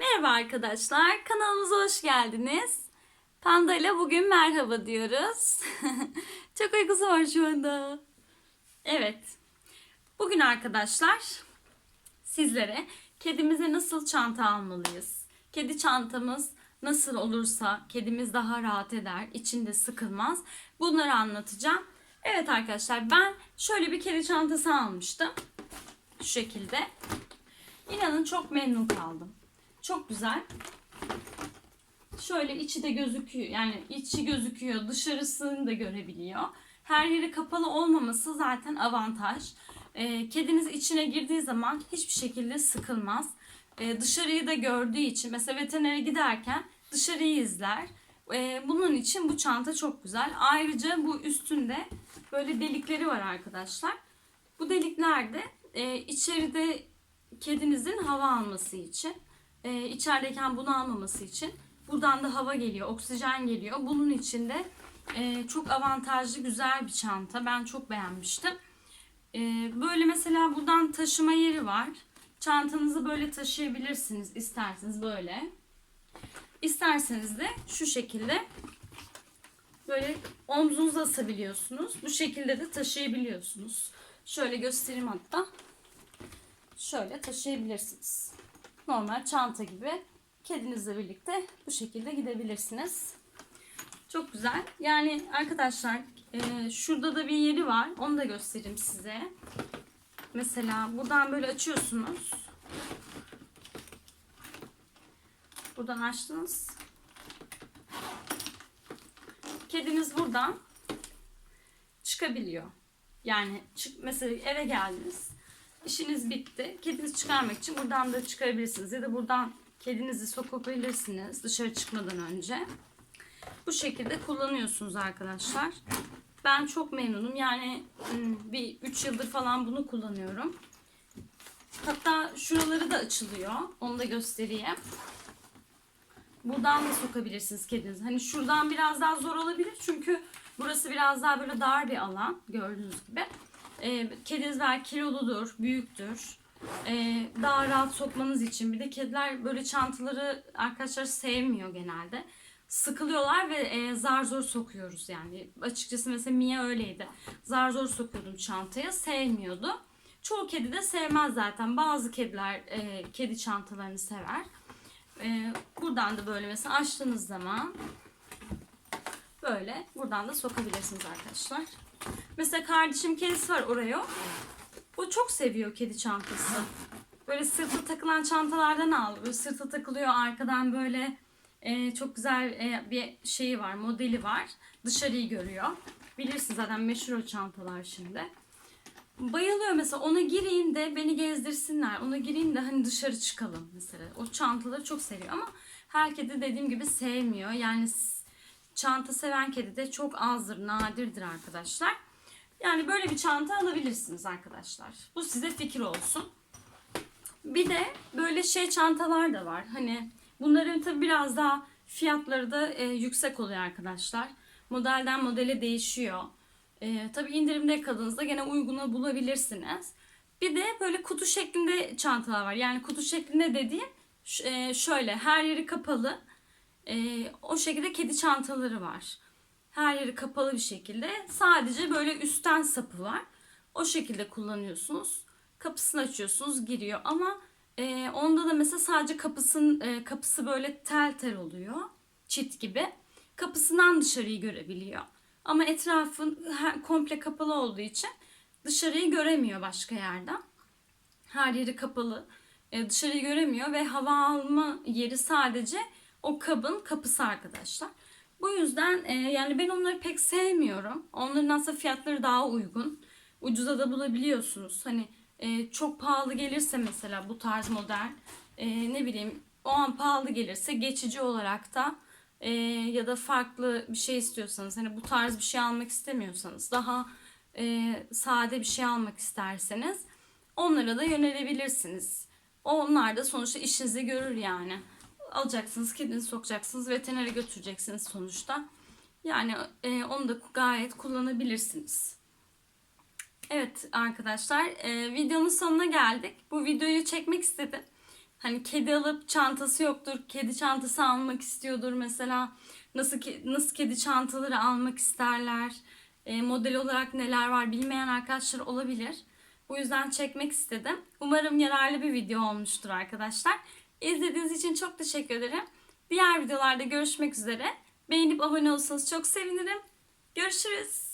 Merhaba arkadaşlar, kanalımıza hoş geldiniz. Panda ile bugün merhaba diyoruz. Çok uykusu var şu anda. Evet, bugün arkadaşlar sizlere kedimize nasıl çanta almalıyız? Kedi çantamız nasıl olursa kedimiz daha rahat eder, içinde sıkılmaz. Bunları anlatacağım. Evet arkadaşlar ben şöyle bir kedi çantası almıştım. Şu şekilde. İnanın çok memnun kaldım. Çok güzel. Şöyle içi de gözüküyor. Yani içi gözüküyor. Dışarısını da görebiliyor. Her yeri kapalı olmaması zaten avantaj. Ee, kediniz içine girdiği zaman hiçbir şekilde sıkılmaz. Ee, dışarıyı da gördüğü için mesela veterinere giderken dışarıyı izler. Ee, bunun için bu çanta çok güzel. Ayrıca bu üstünde böyle delikleri var arkadaşlar. Bu deliklerde e, içeride kedinizin hava alması için, e, içerideyken bunu almaması için buradan da hava geliyor, oksijen geliyor. Bunun için de e, çok avantajlı, güzel bir çanta. Ben çok beğenmiştim. E, böyle mesela buradan taşıma yeri var. Çantanızı böyle taşıyabilirsiniz isterseniz böyle. İsterseniz de şu şekilde böyle omzunuza asabiliyorsunuz. Bu şekilde de taşıyabiliyorsunuz. Şöyle göstereyim hatta şöyle taşıyabilirsiniz. Normal çanta gibi kedinizle birlikte bu şekilde gidebilirsiniz. Çok güzel. Yani arkadaşlar e, şurada da bir yeri var. Onu da göstereyim size. Mesela buradan böyle açıyorsunuz. Buradan açtınız. Kediniz buradan çıkabiliyor. Yani çık, mesela eve geldiniz. İşiniz bitti. Kedinizi çıkarmak için buradan da çıkarabilirsiniz. Ya da buradan kedinizi sokabilirsiniz dışarı çıkmadan önce. Bu şekilde kullanıyorsunuz arkadaşlar. Ben çok memnunum. Yani ım, bir 3 yıldır falan bunu kullanıyorum. Hatta şuraları da açılıyor. Onu da göstereyim. Buradan da sokabilirsiniz kedinizi. Hani şuradan biraz daha zor olabilir. Çünkü burası biraz daha böyle dar bir alan. Gördüğünüz gibi. E, kediniz belki kiloludur, büyüktür. E, daha rahat sokmanız için. Bir de kediler böyle çantaları arkadaşlar sevmiyor genelde. Sıkılıyorlar ve e, zar zor sokuyoruz yani. Açıkçası mesela Mia öyleydi. Zar zor sokuyordum çantaya. Sevmiyordu. Çoğu kedi de sevmez zaten. Bazı kediler e, kedi çantalarını sever. E, buradan da böyle mesela açtığınız zaman böyle buradan da sokabilirsiniz arkadaşlar. Mesela kardeşim kedisi var oraya. O çok seviyor kedi çantası. Böyle sırta takılan çantalardan aldı. Böyle sırta takılıyor arkadan böyle e, çok güzel e, bir şeyi var, modeli var. Dışarıyı görüyor. Bilirsiniz zaten meşhur o çantalar şimdi. Bayılıyor mesela ona gireyim de beni gezdirsinler. Ona gireyim de hani dışarı çıkalım mesela. O çantaları çok seviyor ama her kedi dediğim gibi sevmiyor. Yani çanta seven kedi de çok azdır, nadirdir arkadaşlar. Yani böyle bir çanta alabilirsiniz arkadaşlar. Bu size fikir olsun. Bir de böyle şey çantalar da var. Hani bunların tabi biraz daha fiyatları da e, yüksek oluyor arkadaşlar. Modelden modele değişiyor. E, tabi indirimde yakaladığınızda gene uyguna bulabilirsiniz. Bir de böyle kutu şeklinde çantalar var. Yani kutu şeklinde dediğim e, şöyle her yeri kapalı. E, o şekilde kedi çantaları var. Her yeri kapalı bir şekilde. Sadece böyle üstten sapı var. O şekilde kullanıyorsunuz. Kapısını açıyorsunuz giriyor ama e, onda da mesela sadece kapısın e, kapısı böyle tel tel oluyor. Çit gibi. Kapısından dışarıyı görebiliyor. Ama etrafın komple kapalı olduğu için dışarıyı göremiyor başka yerden. Her yeri kapalı. E, dışarıyı göremiyor ve hava alma yeri sadece o kabın kapısı arkadaşlar. Bu yüzden e, yani ben onları pek sevmiyorum. Onların aslında fiyatları daha uygun. Ucuza da bulabiliyorsunuz. Hani e, çok pahalı gelirse mesela bu tarz model e, ne bileyim o an pahalı gelirse geçici olarak da e, ya da farklı bir şey istiyorsanız hani bu tarz bir şey almak istemiyorsanız daha e, sade bir şey almak isterseniz onlara da yönelebilirsiniz. Onlar da sonuçta işinizi görür yani. Alacaksınız, kedinizi sokacaksınız, veterinere götüreceksiniz sonuçta. Yani e, onu da gayet kullanabilirsiniz. Evet arkadaşlar, e, videonun sonuna geldik. Bu videoyu çekmek istedim. Hani kedi alıp çantası yoktur. Kedi çantası almak istiyordur mesela. Nasıl ke- nasıl kedi çantaları almak isterler. E, model olarak neler var bilmeyen arkadaşlar olabilir. Bu yüzden çekmek istedim. Umarım yararlı bir video olmuştur arkadaşlar. İzlediğiniz için çok teşekkür ederim. Diğer videolarda görüşmek üzere. Beğenip abone olursanız çok sevinirim. Görüşürüz.